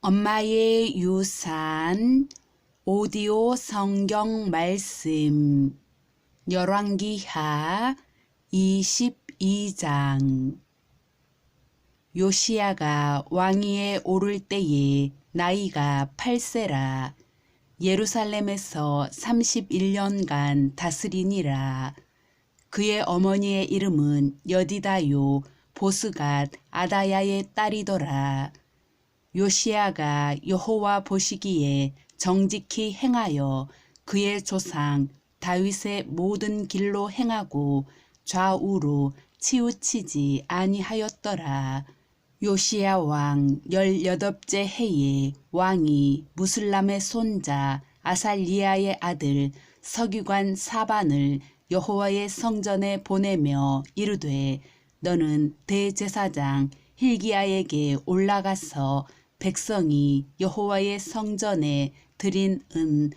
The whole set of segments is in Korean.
엄마의 유산 오디오 성경 말씀. 열왕기하 22장. 요시야가 왕위에 오를 때에 나이가 8세라. 예루살렘에서 31년간 다스리니라. 그의 어머니의 이름은 여디다요 보스갓 아다야의 딸이더라 요시야가 여호와 보시기에 정직히 행하여 그의 조상 다윗의 모든 길로 행하고 좌우로 치우치지 아니하였더라. 요시야 왕 열여덟째 해에 왕이 무슬람의 손자 아살리아의 아들 서기관 사반을 여호와의 성전에 보내며 이르되 너는 대제사장 힐기야에게 올라가서 백성이 여호와의 성전에 드린 은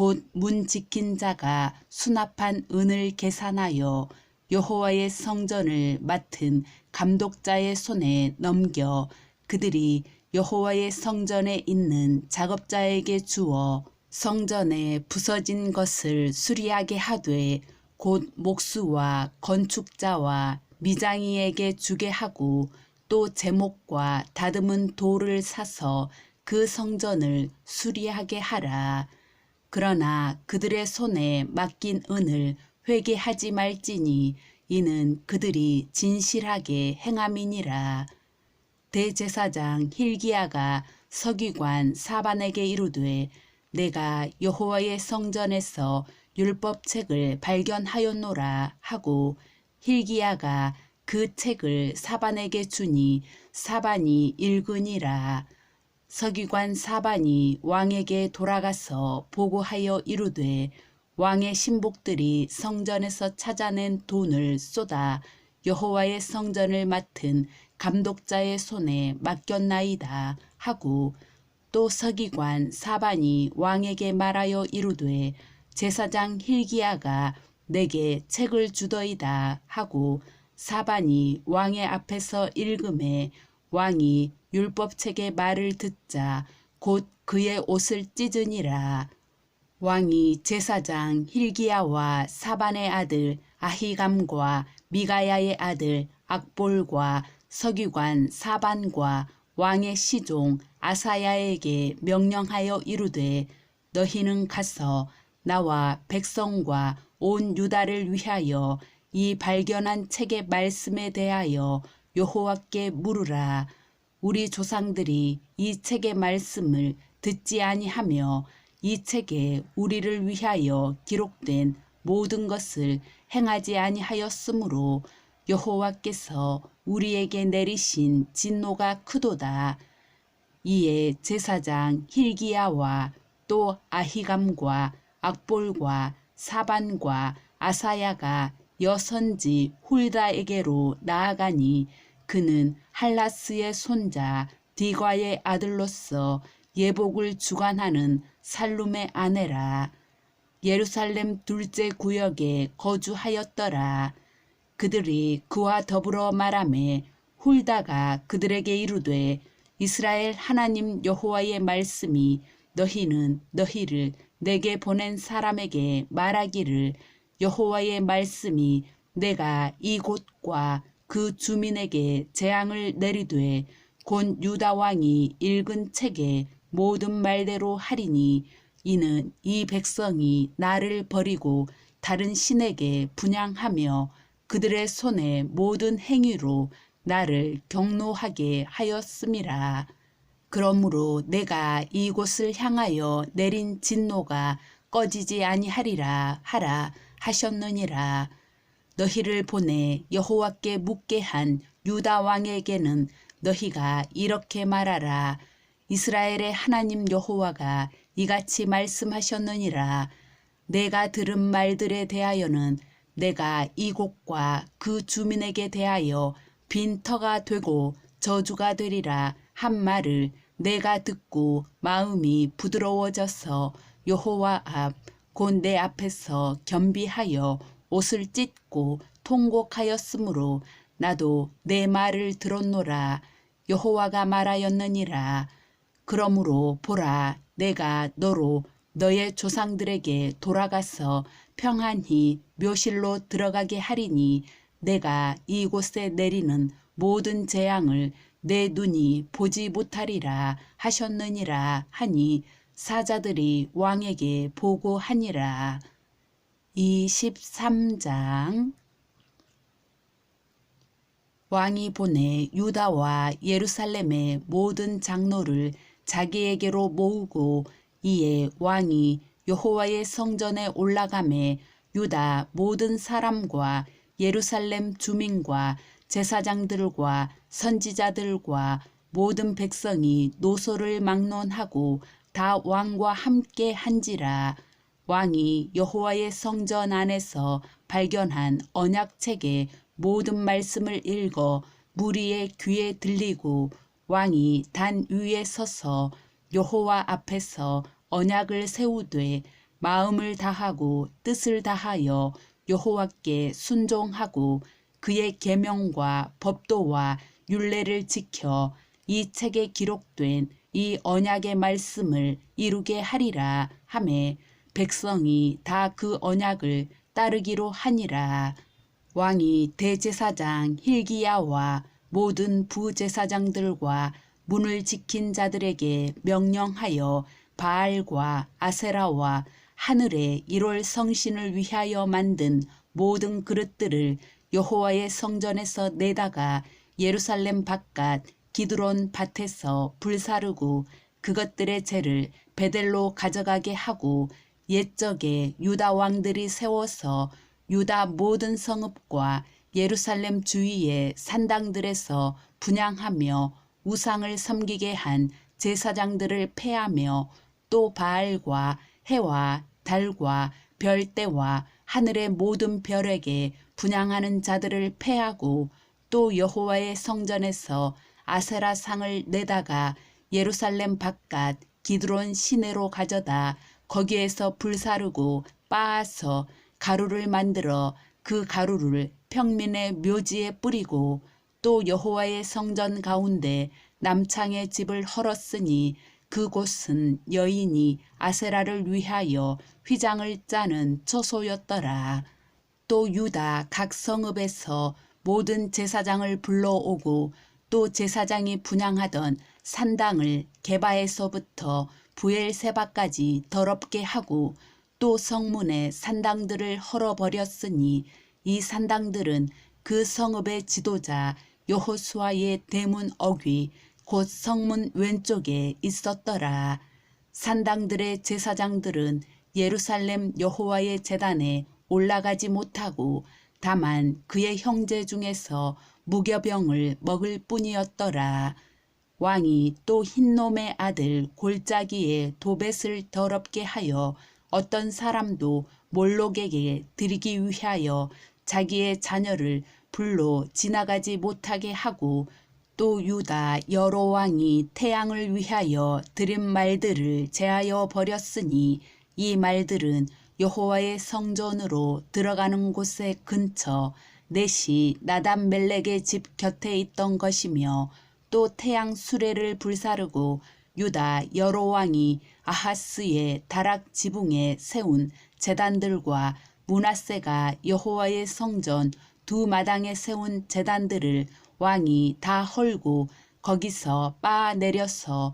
곧 문 지킨 자가 수납한 은을 계산하여 여호와의 성전을 맡은 감독자의 손에 넘겨 그들이 여호와의 성전에 있는 작업자에게 주어 성전에 부서진 것을 수리하게 하되 곧 목수와 건축자와 미장이에게 주게 하고 또 제목과 다듬은 돌을 사서 그 성전을 수리하게 하라. 그러나 그들의 손에 맡긴 은을 회개하지 말지니 이는 그들이 진실하게 행함이니라. 대제사장 힐기야가 서기관 사반에게 이르되 내가 여호와의 성전에서 율법책을 발견하였노라 하고 힐기야가 그 책을 사반에게 주니 사반이 읽으니라. 서기관 사반이 왕에게 돌아가서 보고하여 이르되 왕의 신복들이 성전에서 찾아낸 돈을 쏟아 여호와의 성전을 맡은 감독자의 손에 맡겼나이다 하고 또 서기관 사반이 왕에게 말하여 이르되 제사장 힐기야가 내게 책을 주더이다 하고 사반이 왕의 앞에서 읽음에 왕이 율법책의 말을 듣자 곧 그의 옷을 찢으니라. 왕이 제사장 힐기야와 사반의 아들 아히감과 미가야의 아들 악볼과 서기관 사반과 왕의 시종 아사야에게 명령하여 이르되 너희는 가서 나와 백성과 온 유다를 위하여 이 발견한 책의 말씀에 대하여 여호와께 물으라. 우리 조상들이 이 책의 말씀을 듣지 아니하며 이 책에 우리를 위하여 기록된 모든 것을 행하지 아니하였으므로 여호와께서 우리에게 내리신 진노가 크도다. 이에 제사장 힐기야와 또 아히감과 악볼과 사반과 아사야가 여선지 훌다에게로 나아가니 그는 할라스의 손자 디과의 아들로서 예복을 주관하는 살룸의 아내라. 예루살렘 둘째 구역에 거주하였더라. 그들이 그와 더불어 말하매 훌다가 그들에게 이르되 이스라엘 하나님 여호와의 말씀이 너희는 너희를 내게 보낸 사람에게 말하기를 여호와의 말씀이 내가 이곳과 그 주민에게 재앙을 내리되 곧 유다 왕이 읽은 책에 모든 말대로 하리니 이는 이 백성이 나를 버리고 다른 신에게 분양하며 그들의 손에 모든 행위로 나를 경노하게 하였음이라. 그러므로 내가 이곳을 향하여 내린 진노가 꺼지지 아니하리라 하라 하셨느니라. 너희를 보내 여호와께 묻게 한 유다 왕에게는 너희가 이렇게 말하라. 이스라엘의 하나님 여호와가 이같이 말씀하셨느니라. 내가 들은 말들에 대하여는 내가 이곳과 그 주민에게 대하여 빈터가 되고 저주가 되리라 한 말을 내가 듣고 마음이 부드러워져서 여호와 앞 곧 내 앞에서 겸비하여 옷을 찢고 통곡하였으므로 나도 내 말을 들었노라. 여호와가 말하였느니라. 그러므로 보라 내가 너로 너의 조상들에게 돌아가서 평안히 묘실로 들어가게 하리니 내가 이곳에 내리는 모든 재앙을 내 눈이 보지 못하리라 하셨느니라 하니 사자들이 왕에게 보고하니라. 23장 왕이 보내 유다와 예루살렘의 모든 장로를 자기에게로 모으고 이에 왕이 여호와의 성전에 올라가매 유다 모든 사람과 예루살렘 주민과 제사장들과 선지자들과 모든 백성이 노소를 막론하고 다 왕과 함께 한지라. 왕이 여호와의 성전 안에서 발견한 언약책의 모든 말씀을 읽어 무리의 귀에 들리고 왕이 단 위에 서서 여호와 앞에서 언약을 세우되 마음을 다하고 뜻을 다하여 여호와께 순종하고 그의 계명과 법도와 율례를 지켜 이 책에 기록된 이 언약의 말씀을 이루게 하리라 하매 백성이 다 그 언약을 따르기로 하니라. 왕이 대제사장 힐기야와 모든 부제사장들과 문을 지킨 자들에게 명령하여 바알과 아세라와 하늘의 일월 성신을 위하여 만든 모든 그릇들을 여호와의 성전에서 내다가 예루살렘 바깥 기드론 밭에서 불사르고 그것들의 죄를 베델로 가져가게 하고 옛적에 유다 왕들이 세워서 유다 모든 성읍과 예루살렘 주위의 산당들에서 분양하며 우상을 섬기게 한 제사장들을 패하며 또 바알과 해와 달과 별대와 하늘의 모든 별에게 분양하는 자들을 패하고 또 여호와의 성전에서 아세라 상을 내다가 예루살렘 바깥 기드론 시내로 가져다 거기에서 불사르고 빻아서 가루를 만들어 그 가루를 평민의 묘지에 뿌리고 또 여호와의 성전 가운데 남창의 집을 헐었으니 그곳은 여인이 아세라를 위하여 휘장을 짜는 처소였더라. 또 유다 각 성읍에서 모든 제사장을 불러오고 또 제사장이 분양하던 산당을 개바에서부터 부엘세바까지 더럽게 하고 또 성문의 산당들을 헐어버렸으니 이 산당들은 그 성읍의 지도자 여호수아의 대문 어귀 곧 성문 왼쪽에 있었더라. 산당들의 제사장들은 예루살렘 여호와의 제단에 올라가지 못하고 다만 그의 형제 중에서 무교병을 먹을 뿐이었더라. 왕이 또 흰놈의 아들 골짜기에 도벳을 더럽게 하여 어떤 사람도 몰록에게 드리기 위하여 자기의 자녀를 불로 지나가지 못하게 하고 또 유다 여러 왕이 태양을 위하여 드린 말들을 제하여 버렸으니 이 말들은 여호와의 성전으로 들어가는 곳의 근처 넷이 나단 멜렉의 집 곁에 있던 것이며 또 태양 수레를 불사르고 유다 여러 왕이 아하스의 다락 지붕에 세운 제단들과 문하세가 여호와의 성전 두 마당에 세운 제단들을 왕이 다 헐고 거기서 빻아 내려서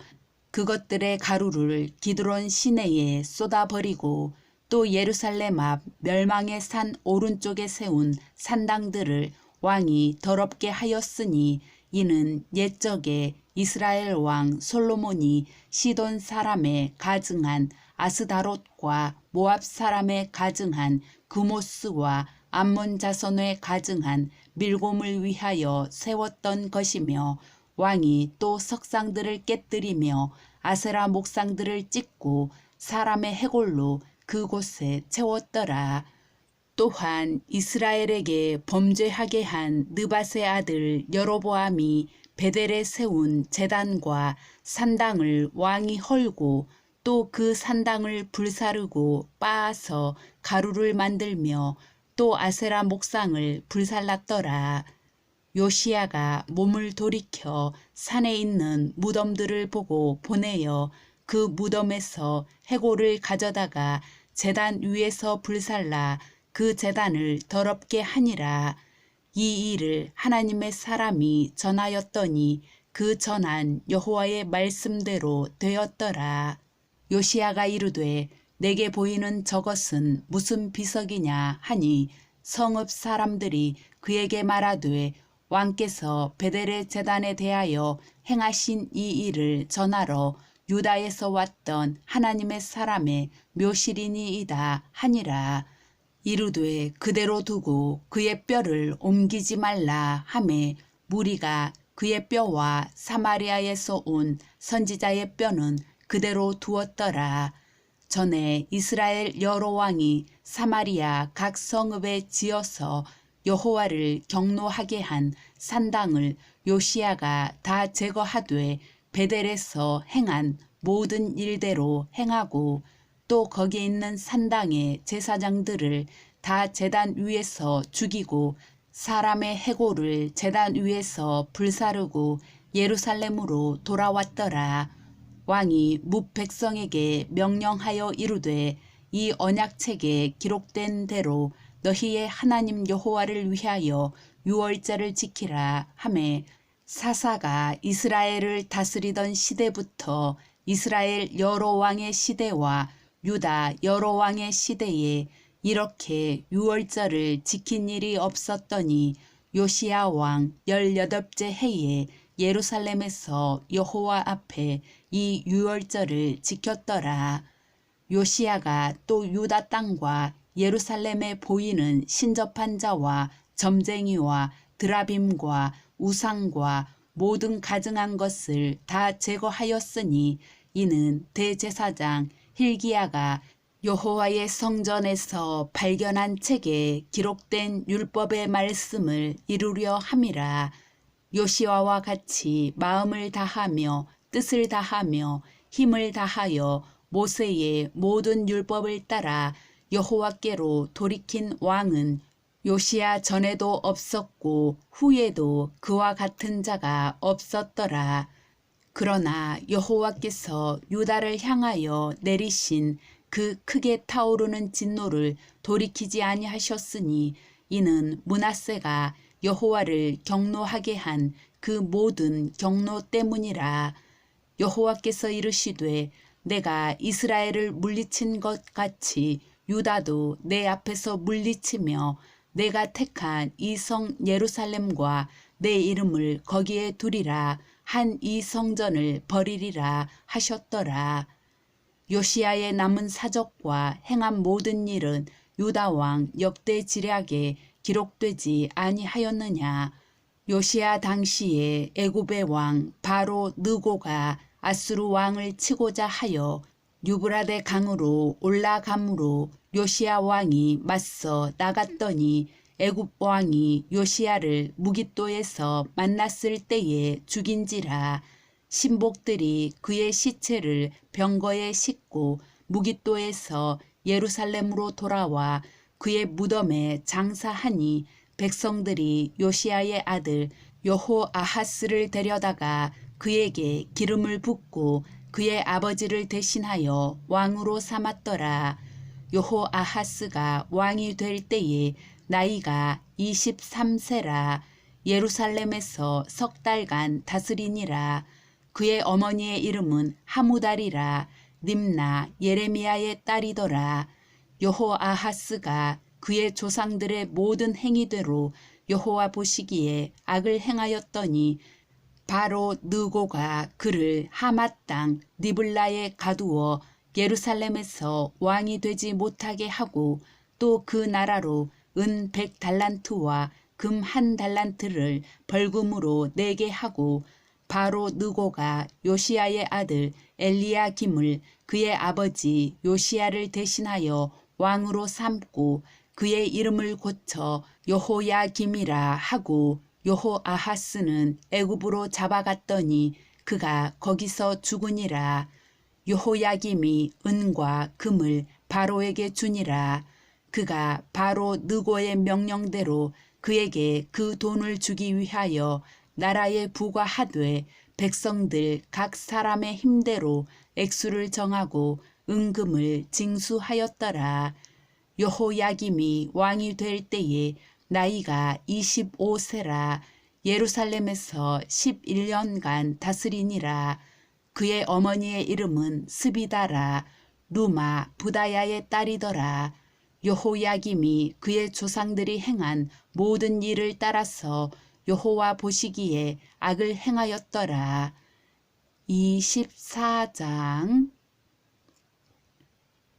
그것들의 가루를 기드론 시내에 쏟아버리고 또 예루살렘 앞 멸망의 산 오른쪽에 세운 산당들을 왕이 더럽게 하였으니 이는 옛적에 이스라엘 왕 솔로몬이 시돈 사람의 가증한 아스다롯과 모압 사람의 가증한 그모스와 암몬 자손의 가증한 밀곰을 위하여 세웠던 것이며 왕이 또 석상들을 깨뜨리며 아세라 목상들을 찍고 사람의 해골로 그곳에 채웠더라. 또한 이스라엘에게 범죄하게 한 느밧의 아들 여로보암이 베델에 세운 제단과 산당을 왕이 헐고 또 그 산당을 불사르고 빻아서 가루를 만들며 또 아세라 목상을 불살랐더라. 요시야가 몸을 돌이켜 산에 있는 무덤들을 보고 보내어 그 무덤에서 해골을 가져다가 재단 위에서 불살라 그 재단을 더럽게 하니라. 이 일을 하나님의 사람이 전하였더니 그 전한 여호와의 말씀대로 되었더라. 요시야가 이르되 내게 보이는 저것은 무슨 비석이냐 하니 성읍 사람들이 그에게 말하되 왕께서 베델의 재단에 대하여 행하신 이 일을 전하러 유다에서 왔던 하나님의 사람의 묘실이니이다 하니라. 이르되 그대로 두고 그의 뼈를 옮기지 말라 하매 무리가 그의 뼈와 사마리아에서 온 선지자의 뼈는 그대로 두었더라. 전에 이스라엘 여러 왕이 사마리아 각 성읍에 지어서 여호와를 경노하게 한 산당을 요시야가 다 제거하되 베델에서 행한 모든 일대로 행하고 또 거기 있는 산당의 제사장들을 다 제단 위에서 죽이고 사람의 해골을 제단 위에서 불사르고 예루살렘으로 돌아왔더라. 왕이 무백성에게 명령하여 이르되 이 언약책에 기록된 대로 너희의 하나님 여호와를 위하여 유월절을 지키라 하매 사사가 이스라엘을 다스리던 시대부터 이스라엘 여러 왕의 시대와 유다 여러 왕의 시대에 이렇게 유월절을 지킨 일이 없었더니 요시야 왕 열여덟째 해에 예루살렘에서 여호와 앞에 이 유월절을 지켰더라. 요시야가 또 유다 땅과 예루살렘에 보이는 신접한 자와 점쟁이와 드라빔과 우상과 모든 가증한 것을 다 제거하였으니 이는 대제사장 힐기야가 여호와의 성전에서 발견한 책에 기록된 율법의 말씀을 이루려 함이라. 요시와와 같이 마음을 다하며 뜻을 다하며 힘을 다하여 모세의 모든 율법을 따라 여호와께로 돌이킨 왕은 요시야 전에도 없었고 후에도 그와 같은 자가 없었더라. 그러나 여호와께서 유다를 향하여 내리신 그 크게 타오르는 진노를 돌이키지 아니하셨으니 이는 문하세가 여호와를 경노하게 한 그 모든 경노 때문이라 여호와께서 이르시되 내가 이스라엘을 물리친 것 같이 유다도 내 앞에서 물리치며 내가 택한 이 성 예루살렘과 내 이름을 거기에 두리라 한 이 성전을 버리리라 하셨더라. 요시야의 남은 사적과 행한 모든 일은 유다 왕 역대 지략에 기록되지 아니하였느냐. 요시야 당시에 애굽의 왕 바로 느고가 아수르 왕을 치고자 하여 유브라데 강으로 올라가므로 요시야 왕이 맞서 나갔더니 애굽 왕이 요시야를 무기또에서 만났을 때에 죽인지라 신복들이 그의 시체를 병거에 싣고 무기또에서 예루살렘으로 돌아와 그의 무덤에 장사하니 백성들이 요시야의 아들 여호 아하스를 데려다가 그에게 기름을 붓고 그의 아버지를 대신하여 왕으로 삼았더라. 여호 아하스가 왕이 될 때에 나이가 23세라 예루살렘에서 석 달간 다스리니라. 그의 어머니의 이름은 하무달이라 님나 예레미야의 딸이더라. 여호 아하스가 그의 조상들의 모든 행위대로 여호와 보시기에 악을 행하였더니 바로 느고가 그를 하맛 땅 니블라에 가두어 예루살렘에서 왕이 되지 못하게 하고 또 그 나라로 은 백 달란트와 금 한 달란트를 벌금으로 내게 하고 바로 느고가 요시야의 아들 엘리야김을 그의 아버지 요시야를 대신하여 왕으로 삼고 그의 이름을 고쳐 여호야김이라 하고 여호아하스는 애굽으로 잡아갔더니 그가 거기서 죽으니라. 여호야김이 은과 금을 바로에게 주니라. 그가 바로 느고의 명령대로 그에게 그 돈을 주기 위하여 나라에 부과하되 백성들 각 사람의 힘대로 액수를 정하고 은금을 징수하였더라. 여호야김이 왕이 될 때에 나이가 25세라 예루살렘에서 11년간 다스리니라. 그의 어머니의 이름은 스비다라 루마 부다야의 딸이더라. 여호야김이 그의 조상들이 행한 모든 일을 따라서 여호와 보시기에 악을 행하였더라. 24장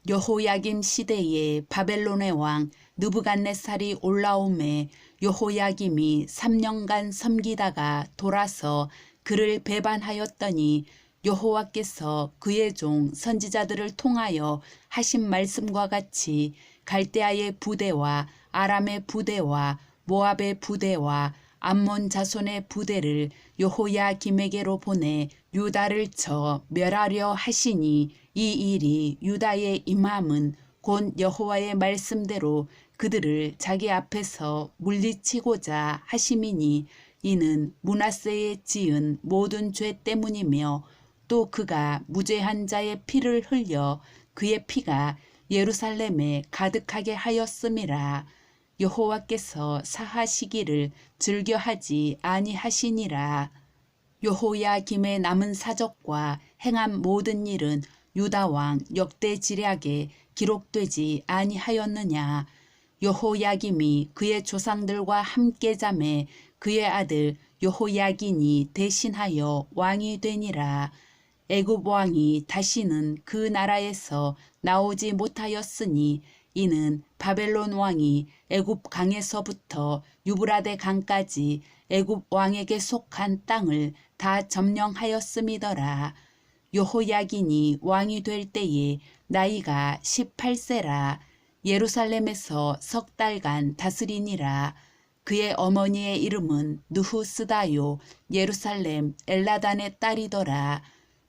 여호야김 시대에 바벨론의 왕 느부갓네살이 올라오매 여호야김이 3년간 섬기다가 돌아서 그를 배반하였더니 여호와께서 그의 종 선지자들을 통하여 하신 말씀과 같이 갈대아의 부대와 아람의 부대와 모압의 부대와 암몬 자손의 부대를 여호야 김에게로 보내 유다를 쳐 멸하려 하시니 이 일이 유다의 임함은 곧 여호와의 말씀대로 그들을 자기 앞에서 물리치고자 하심이니 이는 문하세에 지은 모든 죄 때문이며 또 그가 무죄한 자의 피를 흘려 그의 피가 예루살렘에 가득하게 하였음이라 여호와께서 사하시기를 즐겨하지 아니하시니라. 여호야김의 남은 사적과 행한 모든 일은 유다 왕 역대 지략에 기록되지 아니하였느냐 여호야김이 그의 조상들과 함께 잠에 그의 아들 여호야긴이 대신하여 왕이 되니라 애굽 왕이 다시는 그 나라에서 나오지 못하였으니 이는 바벨론 왕이 애굽 강에서부터 유브라데 강까지 애굽 왕에게 속한 땅을 다 점령하였음이더라. 여호야긴이 왕이 될 때에 나이가 18세라 예루살렘에서 석 달간 다스리니라. 그의 어머니의 이름은 느후스다요 예루살렘 엘라단의 딸이더라.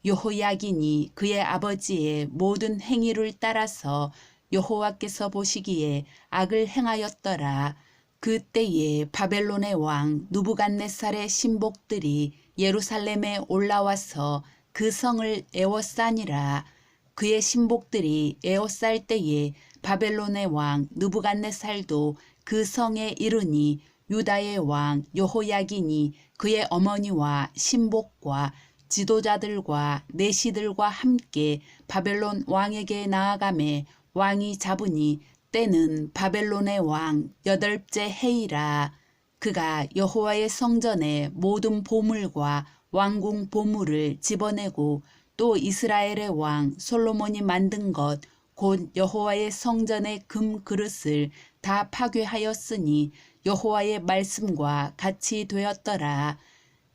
여호야긴이 그의 아버지의 모든 행위를 따라서 여호와께서 보시기에 악을 행하였더라. 그때에 바벨론의 왕 누부갓네살의 신복들이 예루살렘에 올라와서 그 성을 에워싸니라. 그의 신복들이 에워쌀 때에 바벨론의 왕 느부갓네살도 그 성에 이르니 유다의 왕 여호야긴이 그의 어머니와 신복과 지도자들과 내시들과 함께 바벨론 왕에게 나아가매 왕이 잡으니 때는 바벨론의 왕 여덟째 해이라. 그가 여호와의 성전의 모든 보물과 왕궁 보물을 집어내고 또 이스라엘의 왕 솔로몬이 만든 것 곧 여호와의 성전의 금 그릇을 다 파괴하였으니 여호와의 말씀과 같이 되었더라.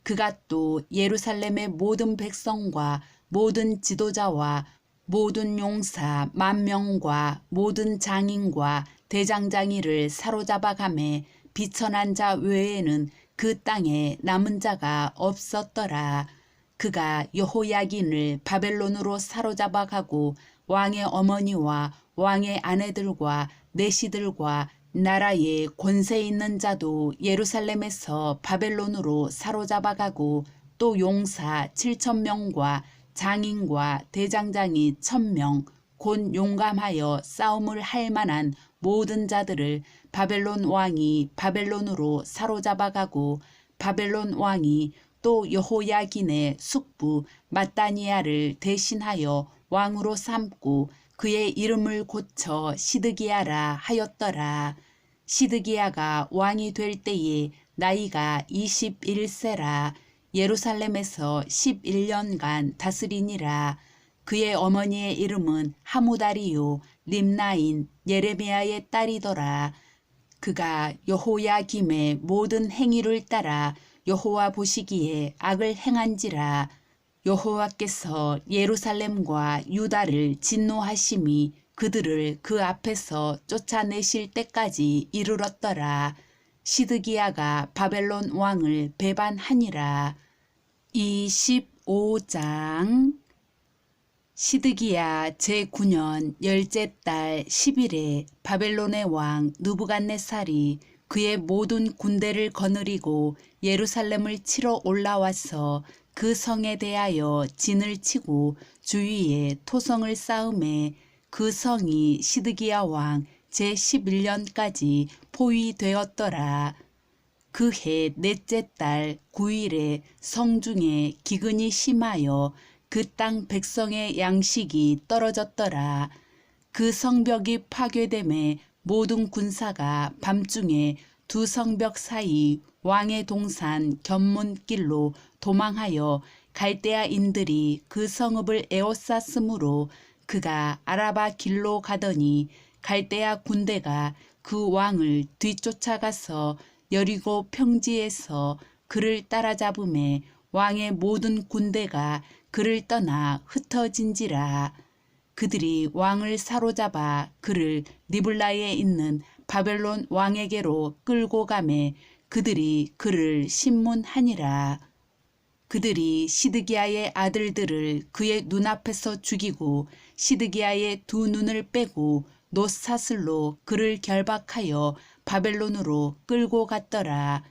그가 또 예루살렘의 모든 백성과 모든 지도자와 모든 용사 만 명과 모든 장인과 대장장이를 사로잡아 가매 비천한 자 외에는 그 땅에 남은 자가 없었더라. 그가 여호야긴을 바벨론으로 사로잡아 가고 왕의 어머니와 왕의 아내들과 내시들과 나라에 권세 있는 자도 예루살렘에서 바벨론으로 사로잡아 가고 또 용사 7천 명과 장인과 대장장이 천명 곧 용감하여 싸움을 할 만한 모든 자들을 바벨론 왕이 바벨론으로 사로잡아 가고 바벨론 왕이 또 여호야긴의 숙부 마따니아를 대신하여 왕으로 삼고 그의 이름을 고쳐 시드기야라 하였더라. 시드기야가 왕이 될 때에 나이가 21세라 예루살렘에서 11년간 다스리니라. 그의 어머니의 이름은 하무다리요 림나인 예레미야의 딸이더라. 그가 여호야김의 모든 행위를 따라 여호와 보시기에 악을 행한지라 여호와께서 예루살렘과 유다를 진노하심이 그들을 그 앞에서 쫓아내실 때까지 이르렀더라. 시드기야가 바벨론 왕을 배반하니라. 25장 시드기야 제9년 열째 달 10일에 바벨론의 왕 누부갓네살이 그의 모든 군대를 거느리고 예루살렘을 치러 올라와서 그 성에 대하여 진을 치고 주위에 토성을 쌓음에 그 성이 시드기야 왕 제11년까지 포위되었더라. 그 해 넷째 달 9일에 성중에 기근이 심하여 그 땅 백성의 양식이 떨어졌더라. 그 성벽이 파괴됨에 모든 군사가 밤중에 두 성벽 사이 왕의 동산 견문길로 도망하여 갈대아인들이 그 성읍을 에워쌌으므로 그가 아라바 길로 가더니 갈대아 군대가 그 왕을 뒤쫓아가서 여리고 평지에서 그를 따라잡음에 왕의 모든 군대가 그를 떠나 흩어진지라. 그들이 왕을 사로잡아 그를 니블라에 있는 바벨론 왕에게로 끌고 가매 그들이 그를 신문하니라 그들이 시드기야의 아들들을 그의 눈앞에서 죽이고 시드기야의 두 눈을 빼고 노사슬로 그를 결박하여 바벨론으로 끌고 갔더라.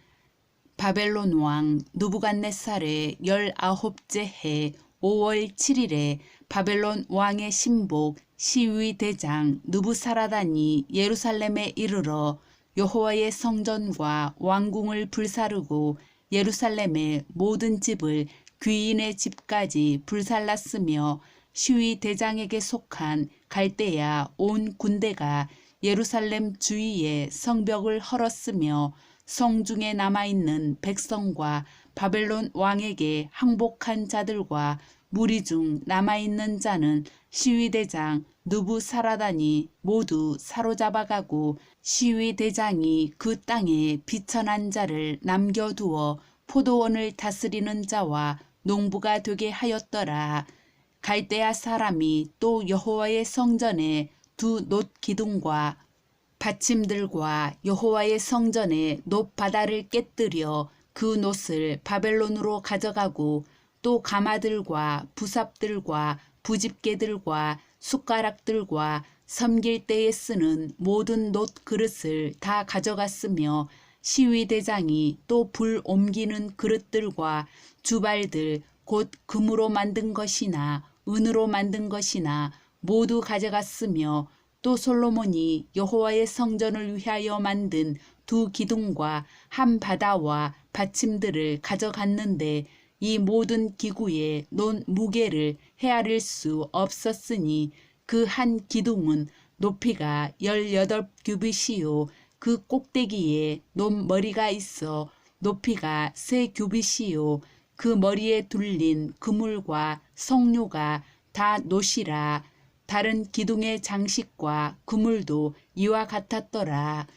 바벨론 왕 누부갓네살의 열아홉째 해 5월 7일에 바벨론 왕의 신복 시위 대장 누부사라단이 예루살렘에 이르러 여호와의 성전과 왕궁을 불사르고 예루살렘의 모든 집을 귀인의 집까지 불살랐으며 시위 대장에게 속한 갈대야 온 군대가 예루살렘 주위의 성벽을 헐었으며 성중에 남아있는 백성과 바벨론 왕에게 항복한 자들과 무리 중 남아있는 자는 시위대장 누부사라단이 모두 사로잡아가고 시위대장이 그 땅에 비천한 자를 남겨두어 포도원을 다스리는 자와 농부가 되게 하였더라. 갈대아 사람이 또 여호와의 성전에 두 놋 기둥과 받침들과 여호와의 성전의 놋 바다를 깨뜨려 그 놋을 바벨론으로 가져가고 또 가마들과 부삽들과 부집개들과 숟가락들과 섬길 때에 쓰는 모든 놋 그릇을 다 가져갔으며 시위대장이 또 불 옮기는 그릇들과 주발들 곧 금으로 만든 것이나 은으로 만든 것이나 모두 가져갔으며 또 솔로몬이 여호와의 성전을 위하여 만든 두 기둥과 한 바다와 받침들을 가져갔는데 이 모든 기구의 논 무게를 헤아릴 수 없었으니 그 한 기둥은 높이가 열여덟 규빗이요. 그 꼭대기에 논 머리가 있어 높이가 세 규빗이요. 그 머리에 둘린 그물과 성류가 다 노시라. 다른 기둥의 장식과 그물도 이와 같았더라.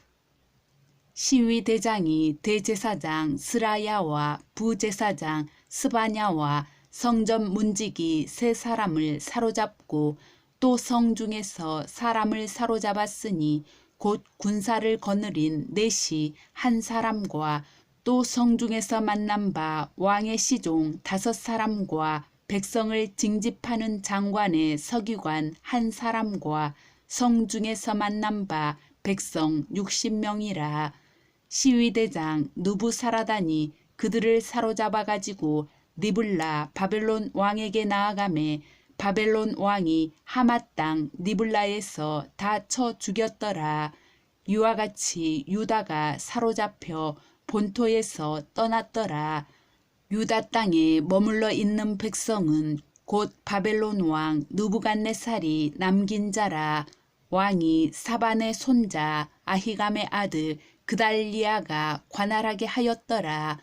시위대장이 대제사장 스라야와 부제사장 스바냐와 성전 문지기 세 사람을 사로잡고 또 성 중에서 사람을 사로잡았으니 곧 군사를 거느린 넷이 한 사람과 또 성 중에서 만난 바 왕의 시종 다섯 사람과 백성을 징집하는 장관의 서기관 한 사람과 성 중에서 만난 바 백성 60명이라 시위대장 누부사라단이 그들을 사로잡아 가지고 니블라 바벨론 왕에게 나아가매 바벨론 왕이 하마 땅 니블라에서 다 쳐 죽였더라. 이와 같이 유다가 사로잡혀 본토에서 떠났더라. 유다 땅에 머물러 있는 백성은 곧 바벨론 왕 누부갓네살이 남긴 자라 왕이 사반의 손자 아히감의 아들 그달리아가 관할하게 하였더라.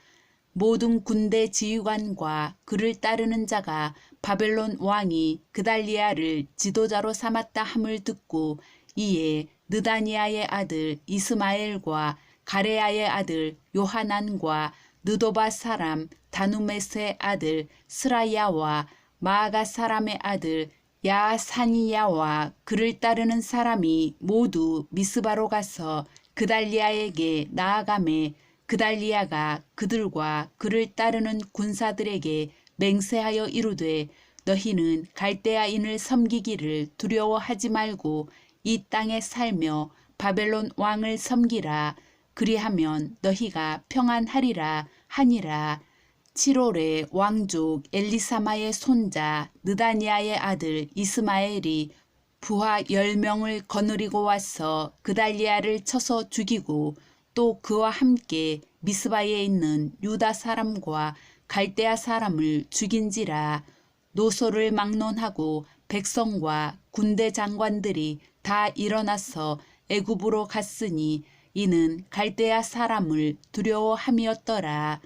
모든 군대 지휘관과 그를 따르는 자가 바벨론 왕이 그달리아를 지도자로 삼았다 함을 듣고 이에 느다니아의 아들 이스마엘과 가레아의 아들 요하난과 느도바 사람 다누메스의 아들 스라야와 마아가 사람의 아들 야사니야와 그를 따르는 사람이 모두 미스바로 가서 그달리아에게 나아가매 그달리아가 그들과 그를 따르는 군사들에게 맹세하여 이르되 너희는 갈대아인을 섬기기를 두려워하지 말고 이 땅에 살며 바벨론 왕을 섬기라 그리하면 너희가 평안하리라 하니라. 7월에 왕족 엘리사마의 손자 느다니아의 아들 이스마엘이 부하 열명을 거느리고 와서 그달리아를 쳐서 죽이고 또 그와 함께 미스바에 있는 유다 사람과 갈대아 사람을 죽인지라 노소를 막론하고 백성과 군대 장관들이 다 일어나서 애굽으로 갔으니 이는 갈대아 사람을 두려워함이었더라.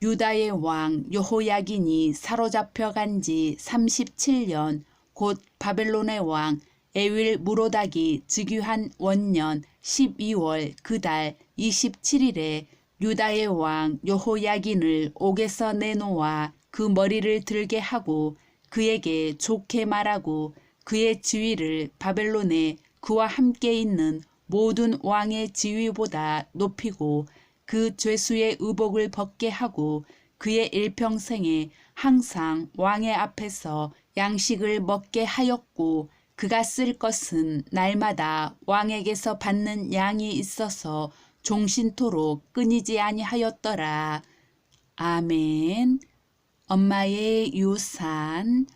유다의 왕 여호야긴이 사로잡혀 간지 37년 곧 바벨론의 왕 에윌 무로닥이 즉위한 원년 12월 그달 27일에 유다의 왕 여호야긴을 옥에서 내놓아 그 머리를 들게 하고 그에게 좋게 말하고 그의 지위를 바벨론에 그와 함께 있는 모든 왕의 지위보다 높이고 그 죄수의 의복을 벗게 하고 그의 일평생에 항상 왕의 앞에서 양식을 먹게 하였고 그가 쓸 것은 날마다 왕에게서 받는 양이 있어서 종신토록 끊이지 아니하였더라. 아멘. 엄마의 유산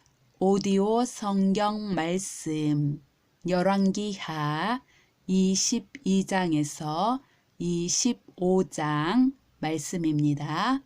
오디오 성경 말씀 열왕기하 22장에서 25장 말씀입니다.